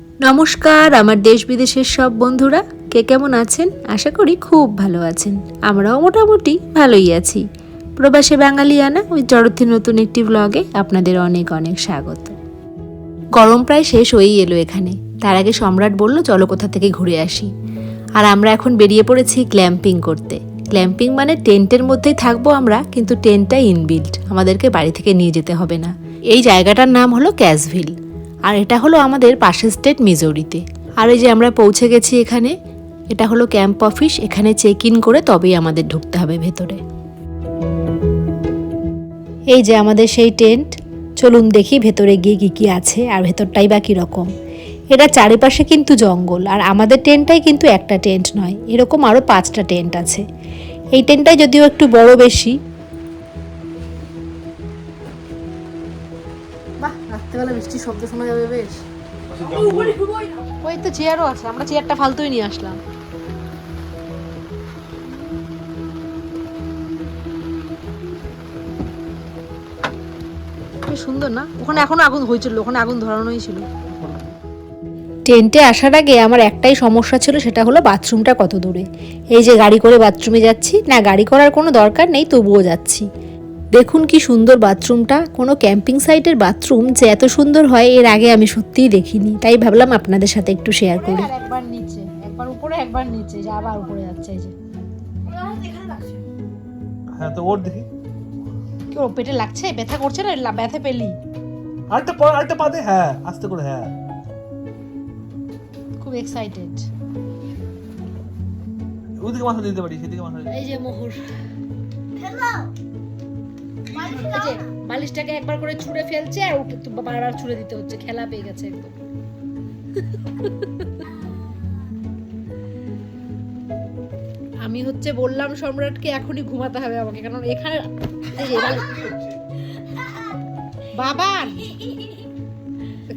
নমস্কার, আমার দেশ বিদেশের সব বন্ধুরা। কে কেমন আছেন? আশা করি খুব ভালো আছেন। আমরাও মোটামুটি ভালোই আছি। প্রবাসে বাঙালিয়ানা, ওই জড়থি নতুন একটি ব্লগে আপনাদের অনেক অনেক স্বাগত। গরম প্রায় শেষ হয়েই এলো এখানে। তার আগে সম্রাট বলল, চলো কোথা থেকে ঘুরে আসি। আর আমরা এখন বেরিয়ে পড়েছি ক্ল্যাম্পিং করতে। ক্ল্যাম্পিং মানে টেন্টের মধ্যেই থাকব আমরা, কিন্তু টেন্টটা ইনবিল্ট আমাদেরকে বাড়ি থেকে নিয়ে যেতে হবে না। এই জায়গাটার নাম হলো ক্যাসভিল আর এটা হলো আমাদের পাশের স্টেট মিজোরিতে। আর এই যে আমরা পৌঁছে গেছি এখানে, এটা হলো ক্যাম্প অফিস এখানে চেক ইন করে তবেই আমাদের ঢুকতে হবে ভেতরে। এই যে আমাদের সেই টেন্ট চলুন দেখি ভেতরে গিয়ে কী কী আছে আর ভেতরটাই বা কীরকম। এটা চারিপাশে কিন্তু জঙ্গল, আর আমাদের টেন্টটাই কিন্তু একটা টেন্ট নয়, এরকম আরও পাঁচটা টেন্ট আছে। এই টেন্টটাই যদিও একটু বড় বেশি রাত্রেবেলা বৃষ্টির শব্দ শোনা যাবে বেশ। ওই তো চেয়ারও আছে আমরা চেয়ারটা ফালতুই নিয়ে আসলাম। কি সুন্দর না? ওখানে এখনও আগুন হয়েছিল ওখানে আগুন ধরানোই ছিল। টেন্টে আসার আগে আমার একটাই সমস্যা ছিল সেটা হলো বাথরুমটা কত দূরে। এই যে গাড়ি করে বাথরুমে যাচ্ছি না গাড়ি করার কোনো দরকার নেই তবুও যাচ্ছি। দেখুন কি সুন্দর বাথরুমটা। কোনো ক্যাম্পিং সাইটের বাথরুম যে এত সুন্দর হয় এর আগে আমি সত্যিই দেখিনি। তাই ভাবলাম আপনাদের সাথে একটু শেয়ার করি। একবার নিচে একবার উপরে একবার নিচে যে আবার উপরে যাচ্ছে এই যে। হ্যাঁ তো ওর দেখি। কি ও পেটে লাগছে? ব্যথা করছে না? লা- ব্যথা পেলি? আরেকটা পর আরেকটা পা দে। হ্যাঁ আস্তে করে হ্যাঁ। খুব এক্সাইটেড ওইদিকে মাথা দিতে পারি সেদিকে মাথা দিতে এই যে মোহর। এই যে, বালিশটাকে একবার করে ছুঁড়ে ফেলছে আর তো বারবার ছুঁড়ে দিতে হচ্ছে, খেলা পেয়ে গেছে একদম। আমি হচ্ছে বললাম সম্রাটকে এখনই ঘুমাতে হবে আমাকে, কারণ এখানে বাবা!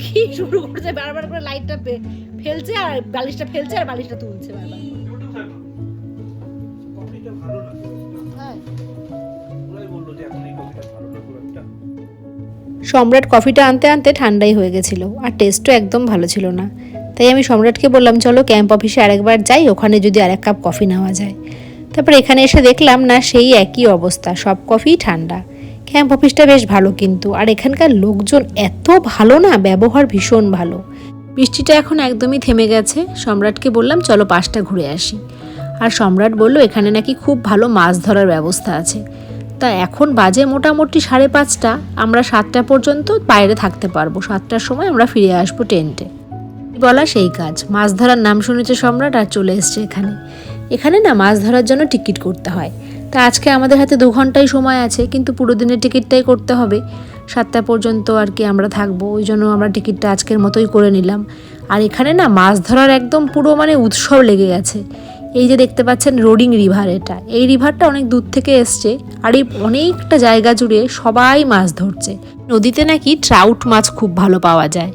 কি শুরু করছে? বারবার করে লাইটটা ফেলছে আর বালিশটা ফেলছে আর বালিশটা তুলছে বারবার। সম্রাট কফিটা আনতে আনতে ঠান্ডাই হয়ে গেছিল, আর টেস্টও একদম ভালো ছিল না। তাই আমি সম্রাটকে বললাম, চলো ক্যাম্প অফিসে আরেকবার যাই, ওখানে যদি আরেক কাপ কফি নেওয়া যায়। তারপর এখানে এসে দেখলাম, না, সেই একই অবস্থা, সব কফিই ঠান্ডা। ক্যাম্প অফিসটা বেশ ভালো কিন্তু, আর এখানকার লোকজন এত ভালো না, ব্যবহার ভীষণ ভালো। বৃষ্টিটা এখন একদমই থেমে গেছে, সম্রাটকে বললাম, চলো পাশটা ঘুরে আসি। আর সম্রাট বলল, এখানে নাকি খুব ভালো মাছ ধরার ব্যবস্থা আছে। তা এখন বাজে মোটামুটি সাড়ে পাঁচটা। আমরা সাতটা পর্যন্ত বাইরে থাকতে পারব। সাতটার সময় আমরা ফিরে আসব টেন্টে। বলা সেই কাজ। মাছ ধরার নাম শুনেছে সম্রাট আর চলে এসছে এখানে। এখানে না মাছ ধরার জন্য টিকিট করতে হয়। তা আজকে আমাদের হাতে দু ঘন্টাই সময় আছে, কিন্তু পুরো দিনের টিকিটটাই করতে হবে। সাতটা পর্যন্ত আর কি আমরা থাকব। ওই জন্য আমরা টিকিটটা আজকের মতোই করে নিলাম। আর এখানে না মাছ ধরার একদম পুরো মানে উৎসব লেগে গেছে। এই যে দেখতে পাচ্ছেন রোডিং রিভার এটা। এই রিভারটা অনেক দূর থেকে এসছে আর এই অনেকটা জায়গা জুড়ে সবাই মাছ ধরছে। নদীতে নাকি ট্রাউট মাছ খুব ভালো পাওয়া যায়।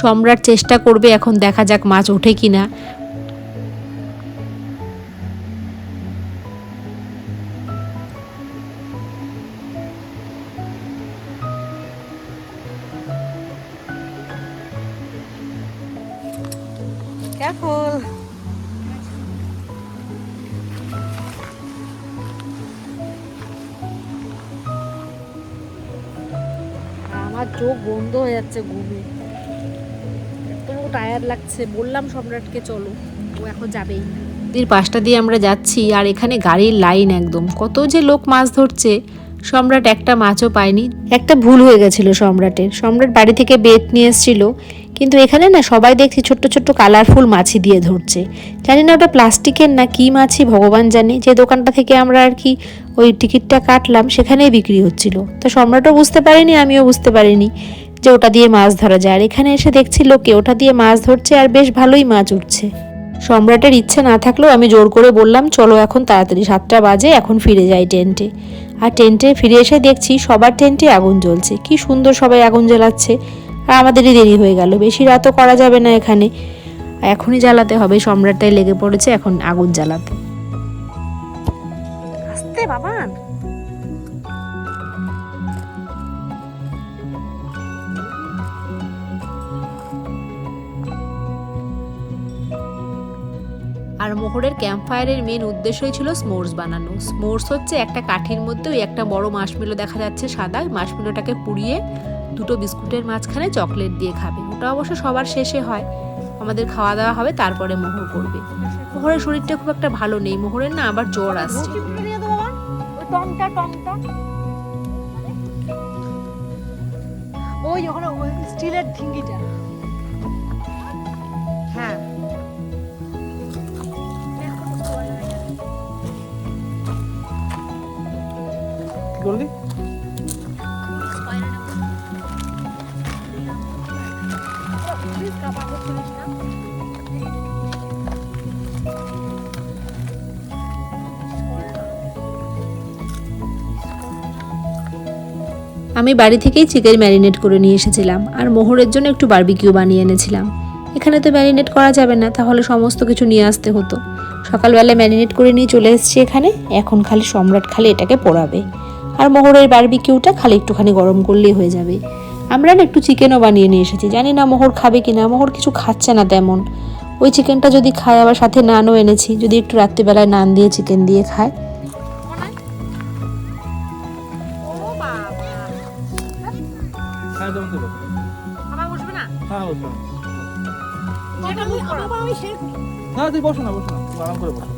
সম্রাট চেষ্টা করবে এখন দেখা যাক মাছ ওঠে কিনা। Careful. চোখ বন্ধ হয়ে যাচ্ছে ঘুমে। এত টায়ার লাগছে। বললাম সম্রাটকে চলো। ও এখন যাবেই। নদীর পাশটা দিয়ে আমরা যাচ্ছি আর এখানে গাড়ির লাইন একদম। কত যে লোক মাছ ধরছে সম্রাট একটা মাছও পায়নি। একটা ভুল হয়ে গেছিল সম্রাটের। সম্রাট বাড়ি থেকে বেত নিয়ে এসেছিল। কিন্তু এখানে না সবাই দেখছি ছোট্ট ছোট্ট কালারফুল মাছি দিয়ে ধরছে। জানি না ওটা প্লাস্টিকের না কি মাছি ভগবান জানে। যে দোকানটা থেকে আমরা আর কি ওই টিকিটটা কাটলাম, সেখানেই বিক্রি হচ্ছিল। তো সম্রাটও বুঝতে পারিনি, আমিও বুঝতে পারিনি যে ওটা দিয়ে মাছ ধরা যায়। আর এখানে এসে দেখছি লোকে ওটা দিয়ে মাছ ধরছে আর বেশ ভালোই মাছ উঠছে। সম্রাটের ইচ্ছে না থাকলেও আমি জোর করে বললাম, চলো এখন তাড়াতাড়ি সাতটা বাজে, এখন ফিরে যাই টেন্টে। আর টেন্টে ফিরে এসে দেখছি সবার টেন্টে আগুন জ্বলছে। কি সুন্দর সবাই আগুন জ্বালাচ্ছে। আর আমাদেরই দেরি হয়ে গেল, বেশি রাতও করা যাবে না এখানে। এখনই জ্বালাতে হবে সম্রাটটাই লেগে পড়েছে, এখন আগুন জ্বালাতে। আস্তে বাবান আর মোহরের ক্যাম্প ফায়ারের মেন উদ্দেশ্যই ছিল স্মোর্স বানানো। স্মোর্স হচ্ছে একটা কাঠির মধ্যে ওই একটা বড় মাশমিলো দেখা যাচ্ছে সাদা। মাশমিলোটাকে পুড়িয়ে দুটো বিস্কুটের মাঝখানে চকলেট দিয়ে খাবে। ওটা অবশ্য সবার শেষে হয়। আমাদের খাওয়া দাওয়া হবে তারপরে মোহর করবে। মোহরের শরীরটা খুব একটা ভালো নেই। মোহরের না আবার জ্বর আসছে। টংটা টংটা ওই ওখানে ওই স্টিলের ঢিঙ্গিটা। হ্যাঁ। কি করলি আমি বাড়ি থেকেই চিকেন ম্যারিনেট করে নিয়ে এসেছিলাম, আর মোহরের জন্য একটু বারবিকিউ বানিয়ে এনেছিলাম। এখানে তো ম্যারিনেট করা যাবে না, তাহলে সমস্ত কিছু নিয়ে আসতে হতো। সকালবেলা ম্যারিনেট করে নিয়ে চলে এসেছি এখানে, এখন খালি সম্রাট খালি এটাকে পোড়াবে। আর মোহরের বারবিকিউটা খালি একটুখানি গরম করলেই হয়ে যাবে। আমরা না একটু চিকেনও বানিয়ে নিয়ে এসেছি, জানি না মোহর খাবে কি না মোহর কিছু খাচ্ছে না তেমন। ওই চিকেনটা যদি খায়, আবার সাথে নানও এনেছি, যদি একটু রাত্রিবেলায় নান দিয়ে চিকেন দিয়ে খায়। আমি না তুই বসো না বসো না। আরাম করে বসো।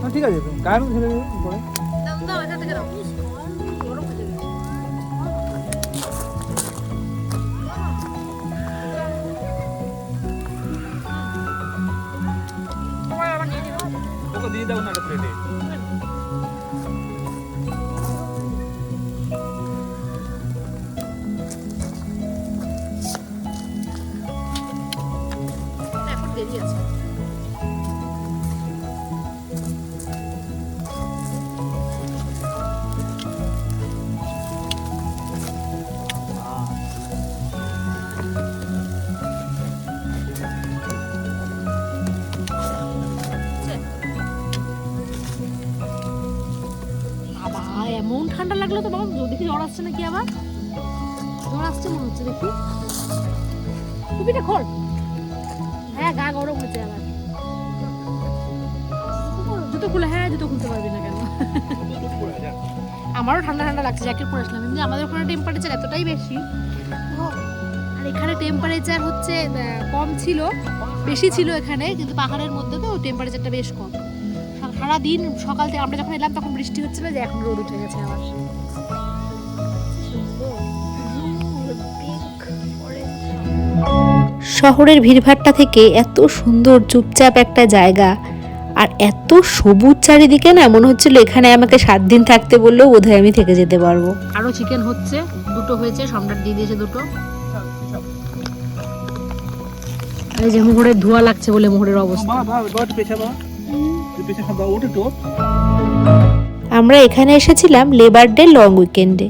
হ্যাঁ ঠিক আছে গায়ের মধ্যে ছেড়ে পরে। হয়ে দিয়ে দাও না একটা প্লেটে লাগল তো বাবা দেখি জ্বর আসছে নাকি আবার? জ্বর আসছে মনে হচ্ছে দেখি। টুপিটা খোল। হ্যাঁ গা গরম হচ্ছে আবার। জুতো খুলে হ্যাঁ জুতো খুলতে পারবি না কেন? আমারও ঠান্ডা ঠান্ডা লাগছে জ্যাকেট পরে আসলাম। কিন্তু আমাদের ওখানে টেম্পারেচার এতটাই বেশি। আর এখানে টেম্পারেচার হচ্ছে কম ছিল, বেশি ছিল এখানে, কিন্তু পাহাড়ের মধ্যে তো টেম্পারেচারটা বেশ কম। সারাদিন সকাল থেকে আমরা যখন এলাম তখন বৃষ্টি হচ্ছিল যে এখন রোদ উঠে গেছে আবার। শহরের ভিড়ভাট্টা থেকে এত সুন্দর চুপচাপ একটা জায়গা আর এত সবুজ চারিদিকে না মনে হচ্ছিল এখানে আমাকে সাত দিন থাকতে বললেও বোধহয় আমি থেকে যেতে পারব। আরও চিকেন হচ্ছে দুটো হয়েছে সম্রাট দিয়ে দিয়েছে দুটো। এই যে মোহরের ধোয়া লাগছে বলে মোহরের অবস্থা। আমরা এখানে এসেছিলাম লেবার ডে লং উইকেন্ডে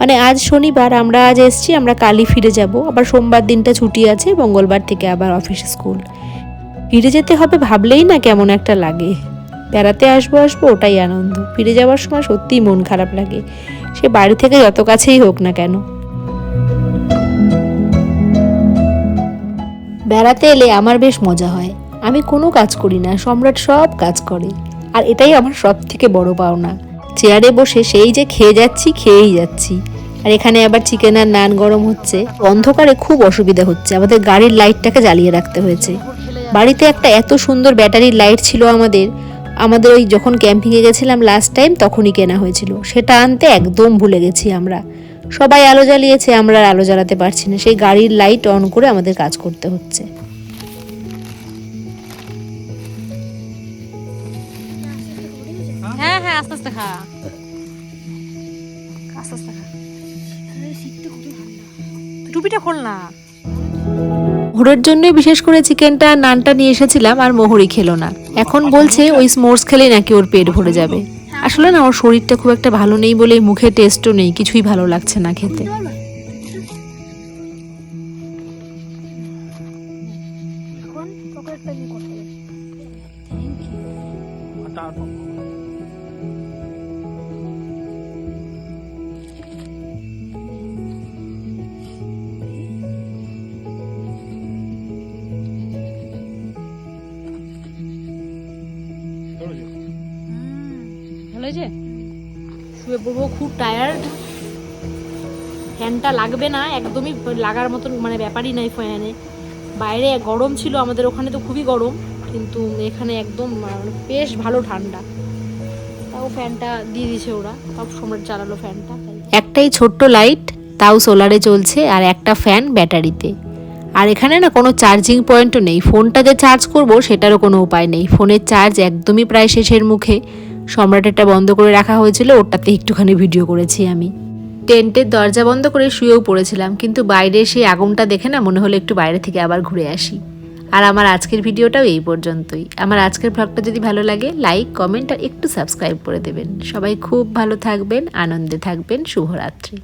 মানে আজ শনিবার, আমরা আজ এসেছি, আমরা কালই ফিরে যাব। আবার সোমবার দিনটা ছুটি আছে, মঙ্গলবার থেকে আবার অফিস স্কুল ফিরে যেতে হবে ভাবলেই না কেমন একটা লাগে। বেড়াতে আসব আসব ওটাই আনন্দ। ফিরে যাওয়ার সময় সত্যিই মন খারাপ লাগে। সে বাড়ি থেকে যত কাছেই হোক না কেন। বেড়াতে এলে আমার বেশ মজা হয়। আমি কোনো কাজ করি না, সম্রাট সব কাজ করে। আর এটাই আমার সব থেকে বড় পাওনা। চেয়ারে বসে সেই যে খেয়ে যাচ্ছি, খেয়েই যাচ্ছি। আর এখানে আবার চিকেন আর নান গরম হচ্ছে। অন্ধকারে খুব অসুবিধা হচ্ছে। আমাদের গাড়ির লাইটটাকে জ্বালিয়ে রাখতে হয়েছে। বাড়িতে একটা এত সুন্দর ব্যাটারির লাইট ছিল আমাদের। আমাদের ওই যখন ক্যাম্পিংয়ে গেছিলাম লাস্ট টাইম তখনই কেনা হয়েছিল। সেটা আনতে একদম ভুলে গেছি আমরা। সবাই আলো জ্বালিয়েছে, আমরা আর আলো জ্বালাতে পারছি না। সেই গাড়ির লাইট অন করে আমাদের কাজ করতে হচ্ছে। আস্তে আস্তে খা। আস্তে আস্তে খা টুপিটা খোল না। জন্যই বিশেষ করে চিকেনটা, নানটা নিয়ে এসেছিলাম আর মোহরি খেলো না। এখন বলছে ওই স্মোর্স খেলে নাকি ওর পেট ভরে যাবে। আসলে না, ওর শরীরটা খুব একটা ভালো নেই বলে মুখে টেস্টও নেই, কিছুই ভালো লাগছে না খেতে। ভালো শুয়ে পড়ব, খুব টায়ার্ড ফ্যানটা লাগবে না, একদমই লাগার মতন মানে ব্যাপারই নাই ফ্যানে। বাইরে গরম ছিল, আমাদের ওখানে তো খুবই গরম, কিন্তু এখানে একদম মানে বেশ ভালো ঠান্ডা। তাও ফ্যানটা দিয়ে দিয়েছে ওরা, তাও সম্রাট চালালো ফ্যানটা একটাই ছোট্ট লাইট তাও সোলারে চলছে আর একটা ফ্যান ব্যাটারিতে আর এখানে না কোনো চার্জিং পয়েন্টও নেই ফোনটা যে চার্জ করব, সেটারও কোনো উপায় নেই। ফোনের চার্জ একদমই প্রায় শেষের মুখে। সম্রাটেরটা বন্ধ করে রাখা হয়েছিল ওটাতে একটুখানি ভিডিও করেছি আমি। টেন্টের দরজা বন্ধ করে শুয়েও পড়েছিলাম, কিন্তু বাইরে সেই আগুনটা দেখে না মনে হলো একটু বাইরে থেকে আবার ঘুরে আসি। আর আমার আজকের ভিডিওটাও এই পর্যন্তই। আমার আজকের ভ্লগটা যদি ভালো লাগে লাইক কমেন্ট আর একটু সাবস্ক্রাইব করে দেবেন। সবাই খুব ভালো থাকবেন, আনন্দে থাকবেন, শুভরাত্রি।